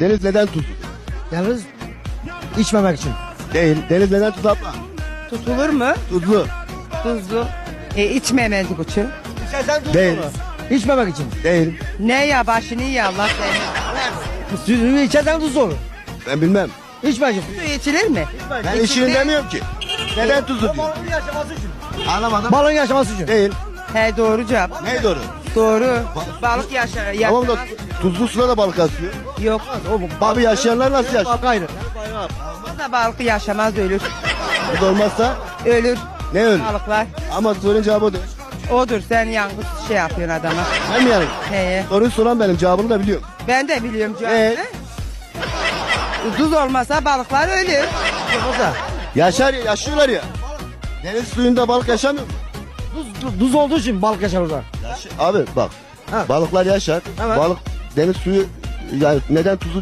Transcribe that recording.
Deniz neden tuzlu? Yalnız içmemek için. Değil. Deniz neden tuzlu abla? Tutulur mu? Tuzlu. Tuzlu. E içmemedik için. Değil. İçmemek için. Değil. Ne ya başını iyi Allah seni. Suyu içersen tuzlu olur. Ben bilmem. İçin. Su içilir mi? Ben İçilir. demiyorum ki. Neden tuzlu diyor? Balığın yaşaması için. Anlamadım. Balığın yaşaması için. Değil. He doğru cevap. Ne doğru? Doğru. Balık yaşar. Tamam da yaşamaz. tuzlu suda da balık asıyor. Yok. Abi yaşayanlar nasıl yaşıyor? Bak ayrı. Bu da balık yaşamaz ölür. Bu da olmazsa Ölür. ne ölür? Balıklar. Ama sorunun cevabı o değil. Odur sen yangın şey yapıyorsun adama. Ben mi yani? He. Soruyu soran benim cevabını da biliyorum. Ben de biliyorum cevabını. Ee? Tuz olmasa balıklar ölür. Yaşar ya, yaşıyorlar ya. Deniz suyunda balık yaşamıyor mu? Tuz, tuz olduğu için balık yaşar orada. Abi bak. Ha. Balıklar yaşar. Evet. Balık deniz suyu yani neden tuzlu